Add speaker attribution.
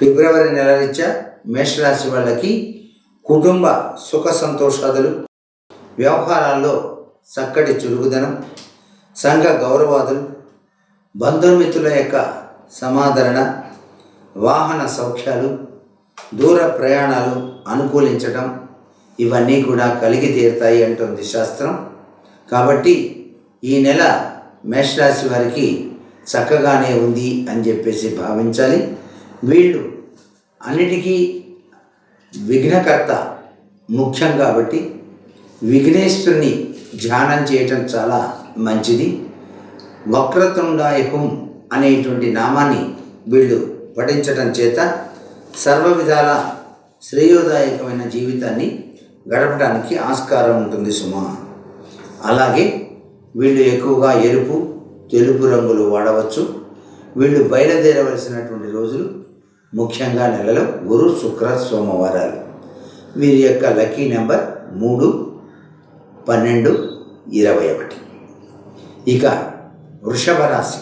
Speaker 1: ఫిబ్రవరి నెల రీత్యా మేషరాశి వాళ్ళకి కుటుంబ సుఖ సంతోషాదులు వ్యవహారాల్లో చక్కటి చురుకుదనం సంఘ గౌరవాదులు బంధుమిత్రుల యొక్క సమాదరణ వాహన సౌఖ్యాలు దూర ప్రయాణాలు అనుకూలించటం ఇవన్నీ కూడా కలిగి తీరుతాయి అంటుంది శాస్త్రం. కాబట్టి ఈ నెల మేషరాశి వారికి చక్కగానే ఉంది అని చెప్పేసి భావించాలి. వీళ్ళు అన్నిటికీ విఘ్నకర్త ముఖ్యం కాబట్టి విఘ్నేశ్వరుని ధ్యానం చేయటం చాలా మంచిది. వక్రతుండాయహం అనేటువంటి నామాన్ని వీళ్ళు పఠించటం చేత సర్వ విధాల శ్రేయోదాయకమైన జీవితాన్ని గడపడానికి ఆస్కారం ఉంటుంది సుమా. అలాగే వీళ్ళు ఎక్కువగా ఎరుపు తెలుపు రంగులు వాడవచ్చు. వీళ్ళు బయలుదేరవలసినటువంటి రోజులు ముఖ్యంగా నెలలో గురు శుక్ర సోమవారాలు. వీరి యొక్క లక్కీ నెంబర్ మూడు పన్నెండు ఇరవై ఒకటి. ఇక వృషభ రాశి.